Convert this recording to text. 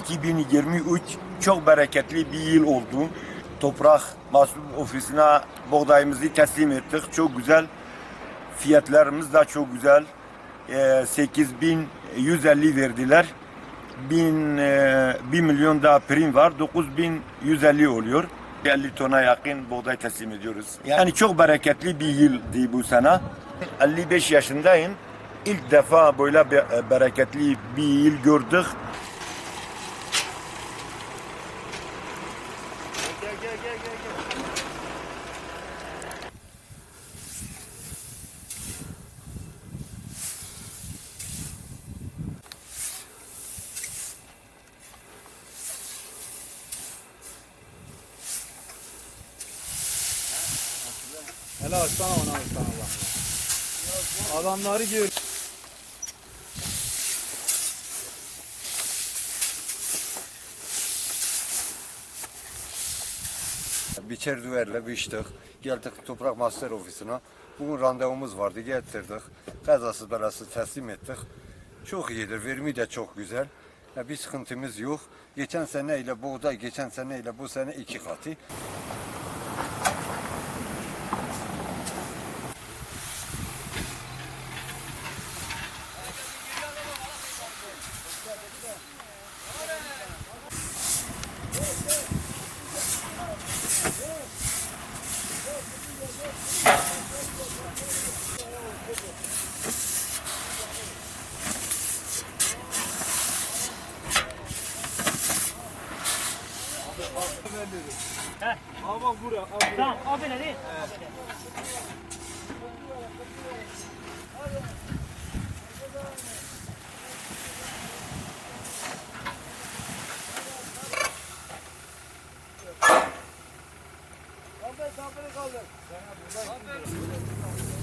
2023 çok bereketli bir yıl oldu. Toprak Mahsul Ofisi'ne buğdayımızı teslim ettik. Çok güzel. Fiyatlarımız da çok güzel. Ee, 8150 verdiler. 1000 e, 1 milyon daha prim var. 9150 oluyor. 50 tona yakın buğday teslim ediyoruz. Yani çok bereketli bir yıldı bu sene. 55 yaşındayım. İlk defa böyle be- bereketli bir yıl gördük. Hele açsana ona açsana bak. Adamları gör. Biçer düverle biçtik. Geldik Toprak Master Ofisi'ne. Bugün randevumuz vardı. Getirdik. Kazasız belasız teslim ettik. Çok iyidir. Verimi de çok güzel. Ya bir sıkıntımız yok. Geçen sene ile buğday, geçen sene ile bu sene iki katı. ilerleyelim. Heh. Al bak buraya. Al buraya. Tamam o böyle değil. Evet. Kaldır, kaldır, kaldır. Kaldır.